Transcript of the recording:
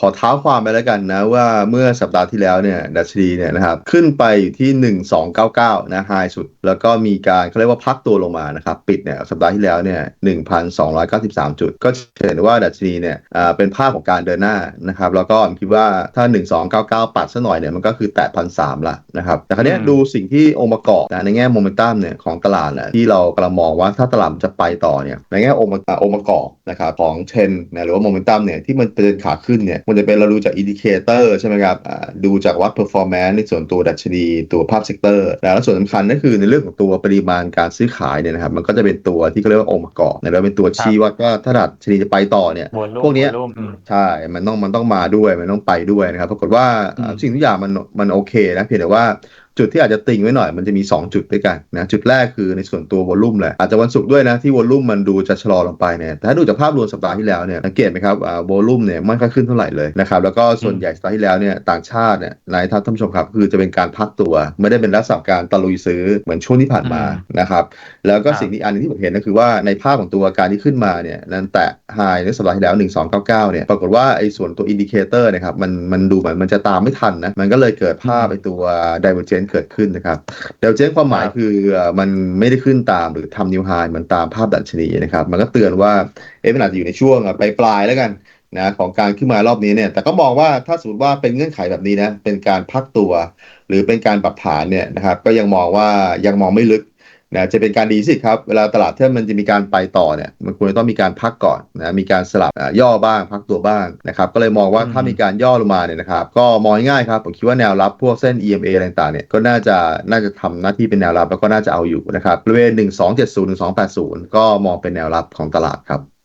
ขอเท้าความไปแล้วกันนะว่าเมื่อสัปดาห์ที่แล้วเนี่ยดัชนีเนี่ยนะครับขึ้นไปอยู่ที่ 1299นะไฮสุด แล้วก็มีการเขาเรียกว่าพักตัวลงมานะครับปิดเนี่ยสัปดาห์ที่แล้วเนี่ย1,293 จุด ก็เห็นว่าดัชนีเนี่ยอ่าเป็นภาพของการเดินหน้านะครับแล้วก็ผมคิดว่าถ้า 1299 ปัดซะหน่อยเนี่ยมันก็คือแตะ1,300ละนะครับแต่คราวเนี้ยอืมดูสิ่งที่องค์ประกอบนะในแง่โมเมนตัมเนี่ยของตลาดนะที่เรากำลังมองว่าถ้าตลาดมันจะไปต่อเนี่ยในแง่องค์ประอ่าองค์ประกอบนะครับของเทรนนะหรือว่าโมเมนตัมเนี่ยที่มันเป็นขาขึ้นเนี่ยมันจะเป็นเราดูจากอินดิเคเตอร์ใช่ไหมครับอ่าดูจากวัด performance ในส่วนตัวดัชนีตัวภาพเซกเตอร์แล้วส่วนสำคัญก็คือในเรื่องของตัวปริมาณการซื้อขายเนี่ยนะครับมันก็จะเป็นตัวที่เขาเรียกว่าองค์ประกอบนะแล้วเป็นตัวชี้วัดว่าถ้าดัชนีจะไปต่อเนี่ยวอลลุ่มพวกเนี้ยวอลลุ่มอืมใช่มันต้องมันต้องมาด้วยมันต้องไปด้วยนะครับปรากฏว่าอืมสิ่งทุกอย่างมันมันโอเคนะเพียงแต่ว่า จุดที่อาจจะติ่งไว้หน่อยมันจะมี 2 จุดด้วยกันนะจุดแรกคือในส่วนตัววอลลุ่มแหละอาจจะวันศุกร์ด้วยนะที่วอลลุ่มมันดูจะชะลอลงไปเนี่ยแต่ถ้าดูจากภาพรวมสัปดาห์ที่แล้วเนี่ยสังเกตไหมครับอ่าวอลลุ่มเนี่ยไม่ค่อยขึ้นเท่าไหร่เลยนะครับแล้วก็ส่วนใหญ่สัปดาห์ที่แล้วเนี่ยต่างชาติเนี่ยนายท่านท่านผู้ชมครับคือจะเป็นการพักตัว ไม่ได้เป็นลักษณะการตะลุยซื้อเหมือนช่วงที่ผ่านมานะครับแล้วก็ครับสิ่งที่อันหนึงที่ผมเห็นก็คือว่าในภาพของตัวการที่ขึ้นมาเนี่ยนั้นแตะไฮในสัปดาห์ที่แล้ว 1299เนี่ยปรากฏว่าไอ้ส่วนตัวอินดิเคเตอร์นะครับมันมันดูเหมือนมันจะตามไม่ทันนะมันก็เลยเกิดภาพไอ้ตัว divergence เเกิดขึ้นนะครับเดลเจนความหมายคือมันไม่ได้ขึ้นตามหรือทำนิวไฮเหมือนตามภาพดัชนีนะครับ มันก็เตือนว่าเอ๊ะมันอาจจะอยู่ในช่วงปลายปลายๆแล้วกันนะของการขึ้นมารอบนี้เนี่ย แต่ก็มองว่าถ้าสมมติว่าเป็นเงื่อนไขแบบนี้นะเป็นการพักตัว หรือเป็นการปรับฐานเนี่ยนะครับ ก็ยังมองว่ายังมองไม่ลึก นะจะเป็นการดีสิครับ เวลาตลาดที่มันจะมีการไปต่อเนี่ยมันควรจะต้องมีการพักก่อนนะมีการสลับอะย่อบ้าง พักตัวบ้างนะครับก็เลยมองว่าอืมถ้ามีการย่อลงมาเนี่ยนะครับก็มองง่ายๆครับผมคิดว่าแนวรับพวกเส้น EMA อะไรต่างๆเนี่ยก็น่าจะน่าจะทำหน้าที่เป็นแนวรับแล้วก็น่าจะเอาอยู่นะครับบริเวณ 1270 1280 ก็มองเป็นแนวรับของตลาดครับ